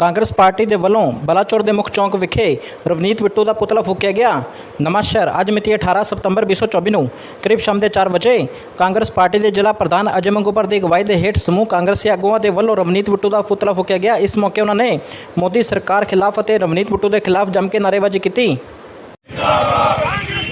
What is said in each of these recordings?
Congress party ਦੇ ਵੱਲੋਂ ਬਲਾਚੌਰ ਦੇ ਮੁੱਖ ਚੌਂਕ ਵਿਖੇ ਰਵਨੀਤ ਬਿੱਟੂ ਦਾ ਪੁਤਲਾ ਫੂਕਿਆ ਗਿਆ। ਨਵਾਂ ਅੱਜ ਮਿਤੀ 18 ਸਤੰਬਰ 2024 ਨੂੰ ਕਰੀਬ ਸ਼ਾਮ ਦੇ 4 ਵਜੇ ਕਾਂਗਰਸ ਪਾਰਟੀ ਦੇ ਜ਼ਿਲ੍ਹਾ ਪ੍ਰਧਾਨ ਅਜੇ ਮੰਗੂਪਰ ਦੀ ਅਗਵਾਈ ਦੇ ਹੇਠ ਸਮੂਹ ਕਾਂਗਰਸੀ ਆਗੂਆਂ ਦੇ ਵੱਲੋਂ ਰਵਨੀਤ ਬਿੱਟੂ ਦਾ ਪੁਤਲਾ ਫੂਕਿਆ ਗਿਆ। ਇਸ ਮੌਕੇ ਉਹਨਾਂ ਨੇ ਮੋਦੀ ਸਰਕਾਰ ਖਿਲਾਫ ਅਤੇ ਰਵਨੀਤ ਬਿੱਟੂ ਦੇ ਖਿਲਾਫ ਜੰਮ ਕੇ ਨਾਅਰੇਬਾਜ਼ੀ ਕੀਤੀ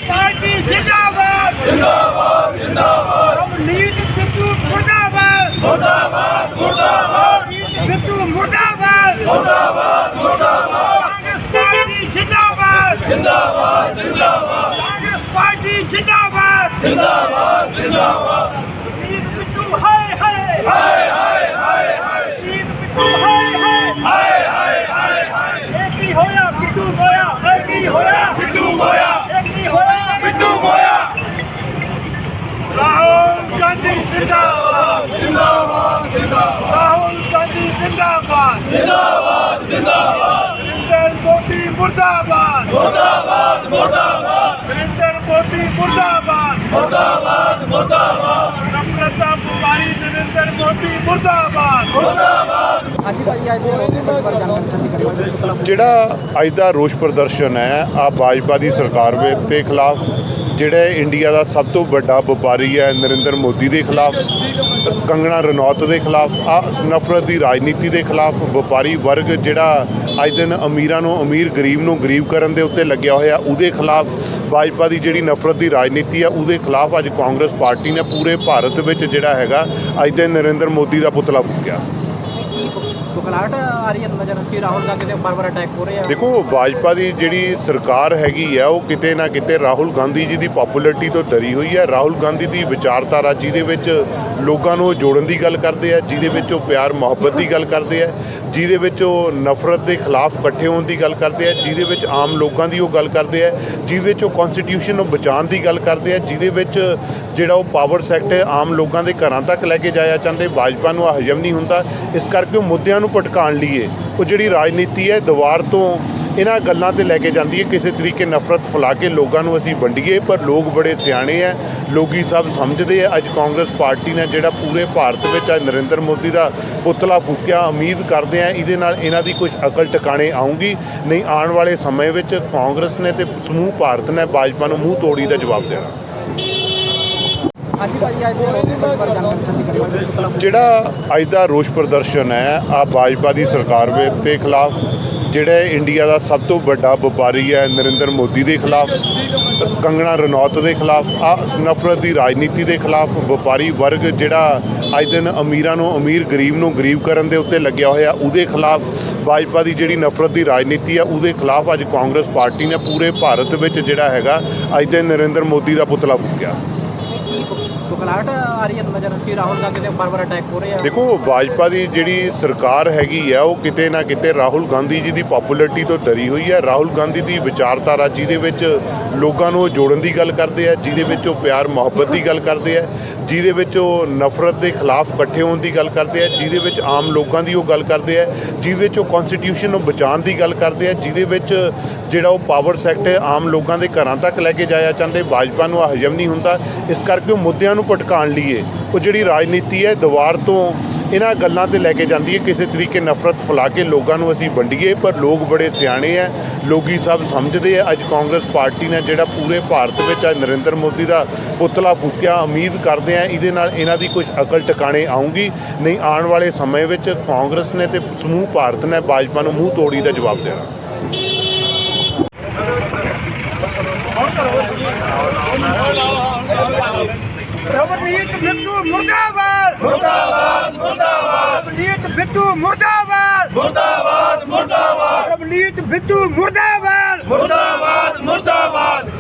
ਪਾਰਟੀ ਜਿੰਦਾਬਾਦ ਜਿੰਦਾਬਾਦ ਜਿੰਦਾਬਾਦ ਰਵਨੀਤ ਬਿੱਟੂ ਮੁਰਦਾਬਾਦ ਮੁਰਦਾਬਾਦ ਮੁਰਦਾਬਾਦ ਰਵਨੀਤ ਬਿੱਟੂ ਮੁਰਦਾਬਾਦ ਮੁਰਦਾਬਾਦ ਮੁਰਦਾਬਾਦ ਕਾਂਗਰਸ ਪਾਰਟੀ ਜਿੰਦਾਬਾਦ ਜਿੰਦਾਬਾਦ ਜਿੰਦਾਬਾਦ ਕਾਂਗਰਸ ਪਾਰਟੀ ਜਿੰਦਾਬਾਦ। ਜਿੰਦਾਬਾਦ ਜਿੰਦਾਬਾਦ। ਰਵਨੀਤ ਬਿੱਟੂ ਹਾਏ ਹਾਏ ਹਾਏ। ਹਾਏ ਹਾਏ ਹਾਏ ਰਵਨੀਤ ਬਿੱਟੂ ਹਾਏ ਹਾਏ। ਹਾਏ ਹਾਏ ਹਾਏ ਹਾਏ। ਇਹ ਕੀ ਹੋਇਆ? ਰਾਹੁਲ ਗਾਂਧੀ ਜਿੰਦਾਬਾਦ। ਜਿੰਦਾਬਾਦ ਜਿੰਦਾਬਾਦ। ਰਾਹੁਲ ਗਾਂਧੀ ਜਿੰਦਾਬਾਦ। ਮੁਰਦਾਬਾਦ। ਮੁਰਦਾਬਾਦ। ਮੁਰਦਾਬਾਦ। ਨਰਿੰਦਰ ਮੋਦੀ ਮੁਰਦਾਬਾਦ। ਮੁਰਦਾਬਾਦ ਮੁਰਦਾਬਾਦ। ਨਮਰਤਾ ਪੁਕਾਰੀ ਨਰਿੰਦਰ ਮੋਦੀ ਮੁਰਦਾਬਾਦ। ਜਿਹੜਾ ਅੱਜ ਦਾ ਰੋਸ ਪ੍ਰਦਰਸ਼ਨ ਹੈ ਆ ਭਾਜਪਾ ਦੀ ਸਰਕਾਰ ਦੇ ਖਿਲਾਫ ਜਿਹੜਾ ਇੰਡੀਆ ਦਾ ਸਭ ਤੋਂ ਵੱਡਾ ਵਪਾਰੀ ਹੈ ਨਰਿੰਦਰ ਮੋਦੀ ਦੇ ਖਿਲਾਫ, ਕੰਗਣਾ ਰਣੌਤ ਦੇ ਖਿਲਾਫ, ਆ ਨਫ਼ਰਤ ਦੀ ਰਾਜਨੀਤੀ ਦੇ ਖਿਲਾਫ ਵਪਾਰੀ ਵਰਗ ਜਿਹੜਾ ਅੱਜ ਦਿਨ ਅਮੀਰਾਂ ਨੂੰ, ਅਮੀਰ ਗਰੀਬ ਨੂੰ ਗਰੀਬ ਕਰਨ ਦੇ ਉੱਤੇ ਲੱਗਿਆ ਹੋਇਆ, ਉਹਦੇ ਖਿਲਾਫ ਭਾਜਪਾ ਦੀ ਜਿਹੜੀ ਨਫ਼ਰਤ ਦੀ ਰਾਜਨੀਤੀ ਆ ਉਹਦੇ ਖਿਲਾਫ ਅੱਜ ਕਾਂਗਰਸ ਪਾਰਟੀ ਨੇ ਪੂਰੇ ਭਾਰਤ ਵਿੱਚ ਜਿਹੜਾ ਹੈਗਾ ਅੱਜ ਦਿਨ ਨਰਿੰਦਰ ਮੋਦੀ ਦਾ ਪੁਤਲਾ ਫੂਕਿਆ। ਬੁਖਲਾਟ ਆ ਰਹੀ ਹੈ ਨਜ਼ਰ ਕਿ ਰਾਹੁਲ ਗਾਂਧੀ ਦੇ ਬਾਰ-ਬਾਰ ਅਟੈਕ ਹੋ ਰਹੇ ਆ। ਦੇਖੋ ਭਾਜਪਾ ਦੀ ਜਿਹੜੀ ਸਰਕਾਰ ਹੈਗੀ ਆ, ਉਹ ਕਿਤੇ ਨਾ ਕਿਤੇ ਰਾਹੁਲ ਗਾਂਧੀ ਜੀ ਦੀ ਪਪੂਲੈਰਿਟੀ ਤੋਂ ਡਰੀ ਹੋਈ ਹੈ ਰਾਹੁਲ ਗਾਂਧੀ ਦੀ ਵਿਚਾਰਧਾਰਾ ਜਿਹਦੇ ਵਿੱਚ ਲੋਕਾਂ ਨੂੰ ਜੋੜਨ ਦੀ ਗੱਲ ਕਰਦੇ ਆ, ਜਿਹਦੇ ਵਿੱਚ ਉਹ ਪਿਆਰ, ਮੁਹੱਬਤ ਦੀ ਗੱਲ ਕਰਦੇ ਆ, ਜਿਹਦੇ ਵਿੱਚ ਉਹ ਨਫ਼ਰਤ ਦੇ ਖਿਲਾਫ ਇਕੱਠੇ ਹੋਣ ਦੀ ਗੱਲ ਕਰਦੇ ਆ, ਜਿਹਦੇ ਵਿੱਚ ਆਮ ਲੋਕਾਂ ਦੀ ਉਹ ਗੱਲ ਕਰਦੇ ਆ, ਜਿਹਦੇ ਵਿੱਚ ਉਹ ਕਨਸਟੀਟਿਊਸ਼ਨ ਨੂੰ ਬਚਾਉਣ ਦੀ ਗੱਲ ਕਰਦੇ ਆ, ਜਿਹਦੇ ਵਿੱਚ ਜਿਹੜਾ ਉਹ ਪਾਵਰ ਸੈਕਟ ਹੈ, ਆਮ ਲੋਕਾਂ ਦੇ ਘਰਾਂ ਤੱਕ ਲੈ ਕੇ ਜਾਇਆ ਚਾਹੁੰਦੇ ਭਾਜਪਾ ਨੂੰ ਆ ਹਜਮ ਨਹੀਂ ਹੁੰਦਾ। ਇਸ ਕਰਕੇ ਉਹ ਮੁੱਦਿਆਂ ਨੂੰ ਭਟਕਾਉਣ ਲਈਏ ਉਹ ਜਿਹੜੀ ਰਾਜਨੀਤੀ ਹੈ, ਦੀਵਾਰ ਤੋਂ ਇਹਨਾਂ ਗੱਲਾਂ ਤੇ ਲੈ ਕੇ ਜਾਂਦੀ ਹੈ। ਕਿਸੇ ਤਰੀਕੇ ਨਫ਼ਰਤ ਫੈਲਾ ਕੇ ਲੋਕਾਂ ਨੂੰ ਅਸੀਂ ਵੰਡੀਏ, ਪਰ ਲੋਕ ਬੜੇ ਸਿਆਣੇ ਆ ਲੋਕੀ ਸਭ ਸਮਝਦੇ ਆ ਅੱਜ ਕਾਂਗਰਸ ਪਾਰਟੀ ਨੇ ਜਿਹੜਾ ਪੂਰੇ ਭਾਰਤ ਵਿੱਚ ਅੱਜ ਨਰਿੰਦਰ ਮੋਦੀ ਦਾ ਪੁਤਲਾ ਫੂਕਿਆ, ਉਮੀਦ ਕਰਦੇ ਆ ਇਹਦੇ ਨਾਲ ਇਹਨਾਂ ਦੀ ਕੁਝ ਅਕਲ ਟਿਕਾਣੇ ਆਉਂਗੀ ਨਹੀਂ, ਆਉਣ ਵਾਲੇ ਸਮੇਂ ਵਿੱਚ ਕਾਂਗਰਸ ਨੇ ਤੇ ਸਮੂਹ ਭਾਰਤ ਨੇ ਭਾਜਪਾ ਨੂੰ ਮੂੰਹ ਤੋੜੀ ਦਾ ਜਵਾਬ ਦੇਣਾ। ਜਿਹੜਾ ਅੱਜ ਦਾ ਰੋਸ ਪ੍ਰਦਰਸ਼ਨ ਹੈ ਆ ਭਾਜਪਾ ਦੀ ਸਰਕਾਰ ਦੇ ਖਿਲਾਫ, ਜਿਹੜਾ ਇੰਡੀਆ ਦਾ ਸਭ ਤੋਂ ਵੱਡਾ ਵਪਾਰੀ ਹੈ ਨਰਿੰਦਰ ਮੋਦੀ ਦੇ ਖਿਲਾਫ, ਕੰਗਣਾ ਰਣੌਤ ਦੇ ਖਿਲਾਫ ਆ ਨਫ਼ਰਤ ਦੀ ਰਾਜਨੀਤੀ ਦੇ ਖਿਲਾਫ ਵਪਾਰੀ ਵਰਗ ਜਿਹੜਾ ਅੱਜ ਦਿਨ ਅਮੀਰਾਂ ਨੂੰ ਅਮੀਰ, ਗਰੀਬ ਨੂੰ ਗਰੀਬ ਕਰਨ ਦੇ ਉੱਤੇ ਲੱਗਿਆ ਹੋਇਆ, ਉਹਦੇ ਖਿਲਾਫ ਭਾਜਪਾ ਦੀ ਜਿਹੜੀ ਨਫ਼ਰਤ ਦੀ ਰਾਜਨੀਤੀ ਆ ਉਹਦੇ ਖਿਲਾਫ ਅੱਜ ਕਾਂਗਰਸ ਪਾਰਟੀ ਨੇ ਪੂਰੇ ਭਾਰਤ ਵਿੱਚ ਜਿਹੜਾ ਹੈਗਾ, ਅੱਜ ਦਿਨ ਨਰਿੰਦਰ ਮੋਦੀ ਦਾ ਪੁਤਲਾ ਫੂਕਿਆ। ਬੁਖਲਾਟ ਆ ਰਹੀ ਹੈ ਨਜ਼ਰ ਕਿ ਰਾਹੁਲ ਗਾਂਧੀ ਦੇ ਬਾਰ-ਬਾਰ ਅਟੈਕ ਹੋ ਰਹੇ ਆ? ਦੇਖੋ, ਭਾਜਪਾ ਦੀ ਜਿਹੜੀ ਸਰਕਾਰ ਹੈਗੀ ਆ, ਉਹ ਕਿਤੇ ਨਾ ਕਿਤੇ ਰਾਹੁਲ ਗਾਂਧੀ ਜੀ ਦੀ ਪਪੂਲੈਰਿਟੀ ਤੋਂ ਡਰੀ ਹੋਈ ਹੈ ਰਾਹੁਲ ਗਾਂਧੀ ਦੀ ਵਿਚਾਰਧਾਰਾ ਜਿਹਦੇ ਵਿੱਚ ਲੋਕਾਂ ਨੂੰ ਜੋੜਨ ਦੀ ਗੱਲ ਕਰਦੇ ਆ, ਜਿਹਦੇ ਵਿੱਚ ਉਹ ਪਿਆਰ ਮੁਹੱਬਤ ਦੀ ਗੱਲ ਕਰਦੇ ਆ। ਜਿਹਦੇ ਵਿੱਚ ਉਹ ਨਫ਼ਰਤ ਦੇ ਖਿਲਾਫ ਇਕੱਠੇ ਹੋਣ ਦੀ ਗੱਲ ਕਰਦੇ ਆ, ਜਿਹਦੇ ਵਿੱਚ ਆਮ ਲੋਕਾਂ ਦੀ ਉਹ ਗੱਲ ਕਰਦੇ ਆ, ਜਿਹਦੇ ਵਿੱਚ ਉਹ ਕਨਸਟੀਟਿਊਸ਼ਨ ਨੂੰ ਬਚਾਉਣ ਦੀ ਗੱਲ ਕਰਦੇ ਆ, ਜਿਹਦੇ ਵਿੱਚ ਜਿਹੜਾ ਉਹ ਪਾਵਰ ਸੈਕਟ ਹੈ, ਆਮ ਲੋਕਾਂ ਦੇ ਘਰਾਂ ਤੱਕ ਲੈ ਕੇ ਜਾਇਆ ਚਾਹੁੰਦੇ ਭਾਜਪਾ ਨੂੰ ਆ ਹਜਮ ਨਹੀਂ ਹੁੰਦਾ। ਇਸ ਕਰਕੇ ਉਹ ਮੁੱਦਿਆਂ ਨੂੰ ਭਟਕਾਉਣ ਲਈਏ ਉਹ ਜਿਹੜੀ ਰਾਜਨੀਤੀ ਹੈ, ਦੀਵਾਰ ਤੋਂ ਇਹਨਾਂ ਗੱਲਾਂ ਤੇ ਲੈ ਕੇ ਜਾਂਦੀ ਹੈ, ਕਿਸੇ ਤਰੀਕੇ ਨਫ਼ਰਤ ਫੈਲਾ ਕੇ ਲੋਕਾਂ ਨੂੰ ਅਸੀਂ ਵੰਡੀਏ, ਪਰ ਲੋਕ ਬੜੇ ਸਿਆਣੇ ਆ ਲੋਕੀ ਸਭ ਸਮਝਦੇ ਆ ਅੱਜ ਕਾਂਗਰਸ ਪਾਰਟੀ ਨੇ ਜਿਹੜਾ ਪੂਰੇ ਭਾਰਤ ਵਿੱਚ ਅੱਜ ਨਰਿੰਦਰ ਮੋਦੀ ਦਾ ਪੁਤਲਾ ਫੂਕਿਆ, ਉਮੀਦ ਕਰਦੇ ਆ ਇਹਦੇ ਨਾਲ ਇਹਨਾਂ ਦੀ ਕੁਝ ਅਕਲ ਟਿਕਾਣੇ ਆਉਂਗੀ ਨਹੀਂ, ਆਉਣ ਵਾਲੇ ਸਮੇਂ ਵਿੱਚ ਕਾਂਗਰਸ ਨੇ ਤੇ ਸਮੂਹ ਭਾਰਤ ਨੇ ਭਾਜਪਾ ਨੂੰ ਮੂੰਹ ਤੋੜੀ ਦਾ ਜਵਾਬ ਦੇਣਾ। ਰਵਨੀਤ ਬਿੱਟੂ ਮੁਰਦਾਬਾਦ ਮੁਰਦਾਬਾਦ। ਬਿੱਟੂ ਮੁਰਦਾਬਾਦ। ਮੁਰਦਾਬਾਦ ਮੁਰਦਾਬਾਦ। ਰਵਨੀਤ ਬਿੱਟੂ ਮੁਰਦਾਬਾਦ। ਮੁਰਦਾਬਾਦ ਮੁਰਦਾਬਾਦ।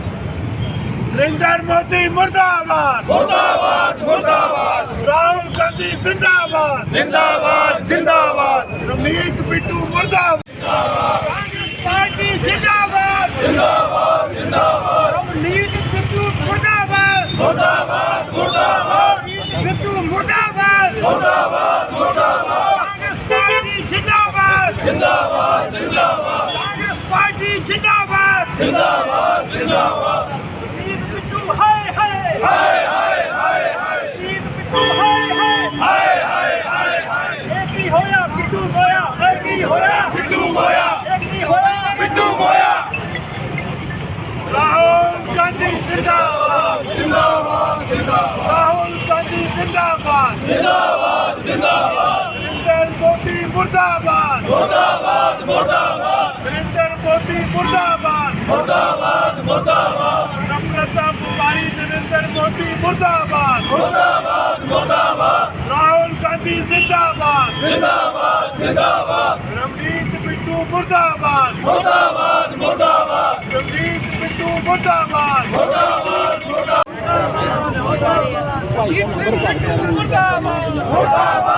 ਨਰਿੰਦਰ ਮੋਦੀ ਮੁਰਦਾਬਾਦ। ਮੁਰਦਾਬਾਦ ਮੁਰਦਾਬਾਦ। ਰਾਹੁਲ ਗਾਂਧੀ ਜਿੰਦਾਬਾਦ। ਜਿੰਦਾਬਾਦ ਜਿੰਦਾਬਾਦ। ਰਵਨੀਤ ਬਿੱਟੂ ਮੁਰਦਾਬਾਦ। ਕਾਂਗਰਸ ਪਾਰਟੀ ਜਿੰਦਾਬਾਦ। ਜਿੰਦਾਬਾਦ ਜਿੰਦਾਬਾਦ। ਰਵਨੀਤ ਬਿੱਟੂ ਮੁਰਦਾਬਾਦ। ਮੁਰਦਾਬਾਦ ਮੁਰਦਾਬਾਦ। ਬਿੱਟੂ ਮੁਰਦਾਬਾਦ। ਮੁਰਦਾਬਾਦ। ਪਾਰਟੀ ਜਿੰਦਾਬਾਦ। ਜਿੰਦਾਬਾਦ ਜਿੰਦਾਬਾਦ। ਵੀਰ ਬਿੱਟੂ ਹਾਏ ਹਾਏ। ਹਾਏ ਹਾਏ ਹਾਏ ਹਾਏ। ਵੀਰ ਬਿੱਟੂ ਹਾਏ ਹਾਏ। ਹਾਏ ਹਾਏ ਹਾਏ ਹਾਏ। ਇਹ ਕੀ ਹੋਇਆ ਬਿੱਟੂ ਹੋਇਆ। ਇਹ ਕੀ ਹੋਇਆ ਬਿੱਟੂ ਹੋਇਆ। ਇਹ ਕੀ ਹੋਇਆ। ਬਿੱਟੂ ਹੋਇਆ। ਰਾਹੁਲ ਗਾਂਧੀ ਜਿੰਦਾਬਾਦ। ਜਿੰਦਾਬਾਦ ਜਿੰਦਾਬਾਦ। ਰਾਹੁਲ ਗਾਂਧੀ ਜਿੰਦਾਬਾਦ। ਜਿੰਦਾਬਾਦ ਜਿੰਦਾਬਾਦ। ਨਰਿੰਦਰ ਮੋਦੀ ਮੁਰਦਾਬਾਦ। ਮੁਰਦਾਬਾਦ ਮੁਰਦਾਬਾਦ। ਮੁਰਦਾਬਾਦ। ਮੁਰਦਾਬਾਦ ਮੁਰਦਾਬਾਦ। ਨਮਰਤਾ ਮੁਰਾਰੀ ਨਰਿੰਦਰ ਮੋਦੀ ਮੁਰਦਾਬਾਦ। ਮੁਰਦਾਬਾਦ ਮੁਰਦਾਬਾਦ। ਰਾਹੁਲ ਗਾਂਧੀ ਜ਼ਿੰਦਾਬਾਦ। ਜ਼ਿੰਦਾਬਾਦ ਜ਼ਿੰਦਾਬਾਦ। ਰਮਨੀਤ ਬਿੱਟੂ ਮੁਰਦਾਬਾਦ। ਮੁਰਦਾਬਾਦ ਮੁਰਦਾਬਾਦ। ਰਮਨੀਤ ਬਿੱਟੂ ਮੁਰਦਾਬਾਦ। ਮੁਰਦਾਬਾਦ ਮੁਰਦਾਬਾਦ। ਮੁਰਦਾਬਾਦ। ਮੁਰਦਾਬਾਦ।